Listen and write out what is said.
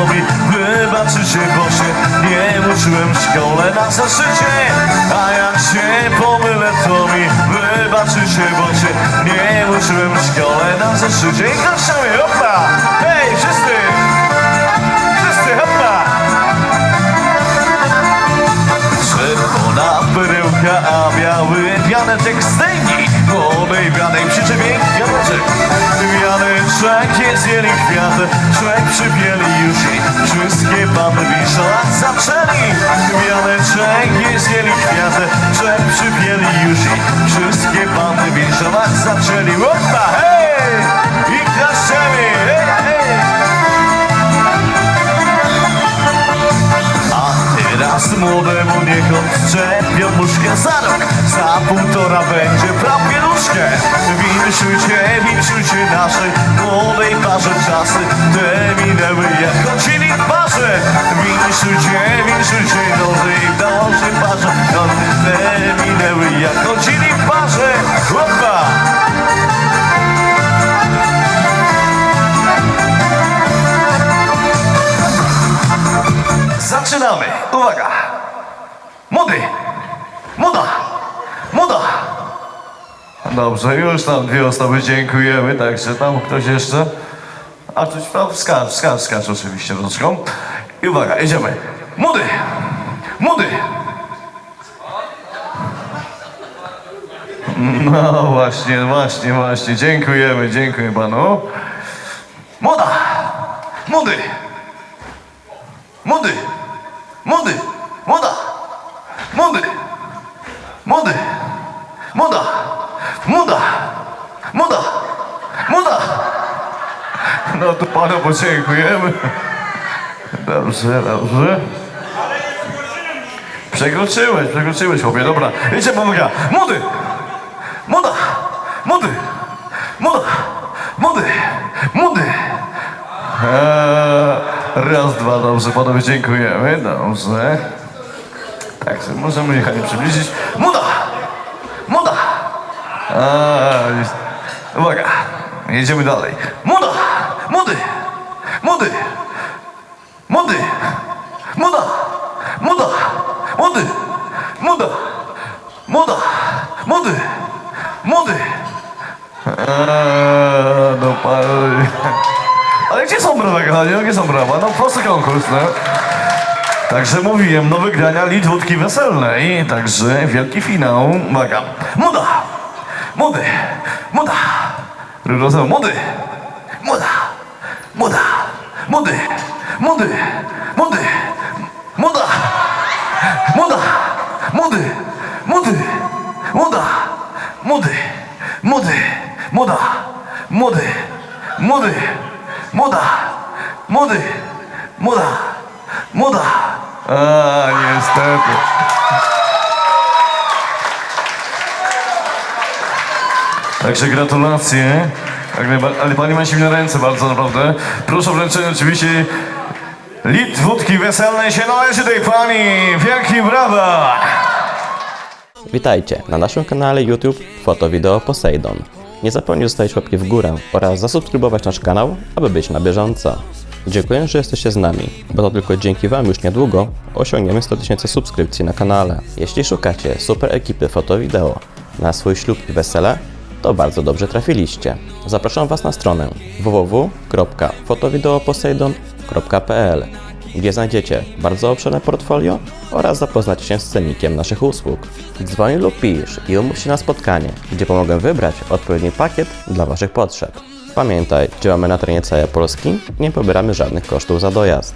mi wybaczycie, bo się nie uczyłem w szkole na zeszycie. A jak się pomylę, to mi wybaczycie, bo się nie uczyłem w szkole na zeszycie. I kończymy, hopla! Hej, wszyscy! Wszyscy, hopla! Czerwona perełka, a biały wianetek zdejmij Młodej wianej przyczepie wianoczek Wianeczek jest jeli kwiat przypieli przypieli już i Wszystkie panny wiszać zaczęli. Opa, hej! I klaszczemy, hej, hej! A teraz młodemu niech odczepią muszkę za rok. Za półtora będzie prawpieluszkę Winszujcie, winszujcie naszej młodej parze czasy. Te minęły jak chodzili w parze. Winszujcie, winszujcie nowej parze Zaczynamy! Uwaga! Młody! Młoda! Młoda! Dobrze, już tam dwie osoby dziękujemy, także tam ktoś jeszcze. A tu no, skacz, skacz, skacz oczywiście rączką. I uwaga, jedziemy. Młody! Młody! No właśnie, właśnie, właśnie. Dziękujemy, dziękuję panu. Młoda! Młody! Młoda! Młoda! Młoda! Młoda! No to panu podziękujemy. Dobrze, dobrze. Przekroczyłeś, przekroczyłeś chłopie, dobra. Wiecie, pomaga. Młody! Młoda! Młody! Młoda! Młody! Młody! Eee, raz, dwa, dobrze, panowie, dziękujemy, dobrze. Tak, sobie możemy jechać przybliżyć. Młoda! A. Uwaga, jedziemy dalej. Młoda! Młody! Młody! Młody! Młoda! Młoda! Młody! Młoda! Młoda! Młody! Młody! Eee, no pan... Ale gdzie są brawa, kochani? Gdzie są brawa? No prosty konkurs, no. Także mówiłem, do wygrania lit wódki weselnej. Także wielki finał. Uwaga. Моды! Мода! Рюроза, моды! Мода! Мода! Моды! Моды! Моды! Мода! Мода! Моды! Моды! Мода! Моды! Моды! Мода! Моды! Моды! Мода! Моды! Мода! Мода! А, не, стоп. Także gratulacje. Ale pani ma silne ręce bardzo naprawdę. Proszę o wręczenie oczywiście lit wódki weselnej się należy tej pani. Wielki brawa! Witajcie na naszym kanale YouTube Foto Wideo Poseidon. Nie zapomnij zostawić łapki w górę oraz zasubskrybować nasz kanał, aby być na bieżąco. Dziękuję, że jesteście z nami, bo to tylko dzięki Wam już niedługo osiągniemy 100 tysięcy subskrypcji na kanale. Jeśli szukacie super ekipy foto wideo na swój ślub i wesele, to bardzo dobrze trafiliście. Zapraszam Was na stronę www.fotowideoposeidon.pl gdzie znajdziecie bardzo obszerne portfolio oraz zapoznacie się z cennikiem naszych usług. Dzwoń lub pisz i umów się na spotkanie, gdzie pomogę wybrać odpowiedni pakiet dla Waszych potrzeb. Pamiętaj, działamy na terenie całej Polski nie pobieramy żadnych kosztów za dojazd.